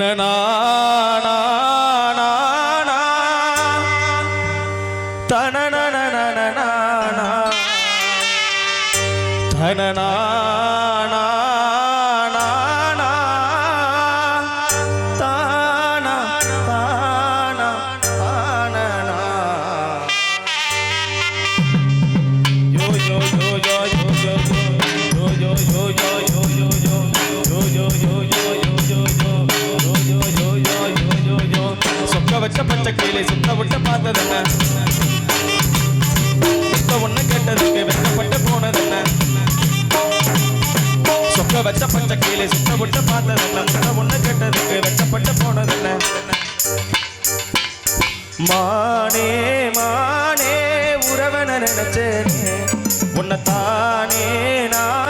தன வச்ச வெச்சப்பட்ட கீழே சுத்த விட்டு பார்த்ததெல்லாம் ஒண்ணு ஒன்று கெட்டதுக்கு வெச்சப்பட்டு போனதென்ன? மானே மானே உறவன நினைச்சேனே. உன்னை தானே நான்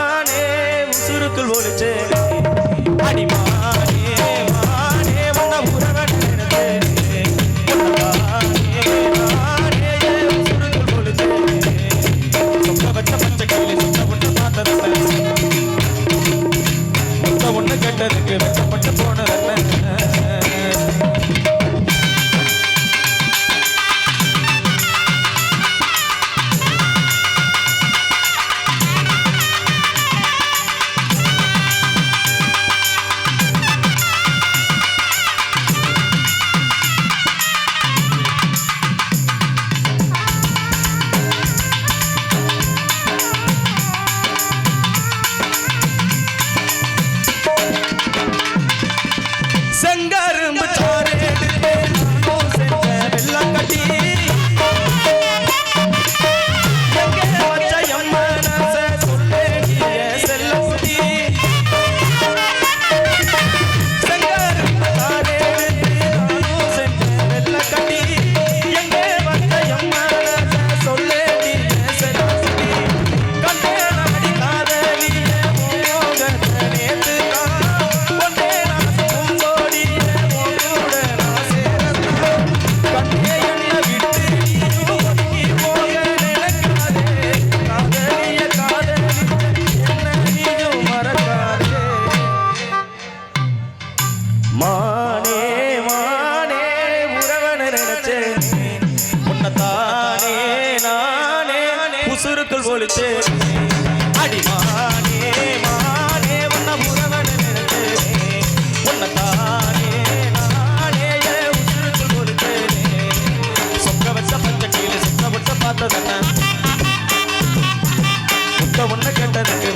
மானே மானே உறவன நினைச்சேன். உன்னத்தானே நானே உசுருக்குள் ஒழிச்சேன் அடிமானே மானே உன்ன உறவன நினைச்சேன் உன்னத்தானே நானே உசுருக்குள் ஒழிச்சேன் சொக்க வச்ச பச்சை கீழே சுத்த வச்ச பார்த்ததென்ன? உன்ன கேட்டதுக்கு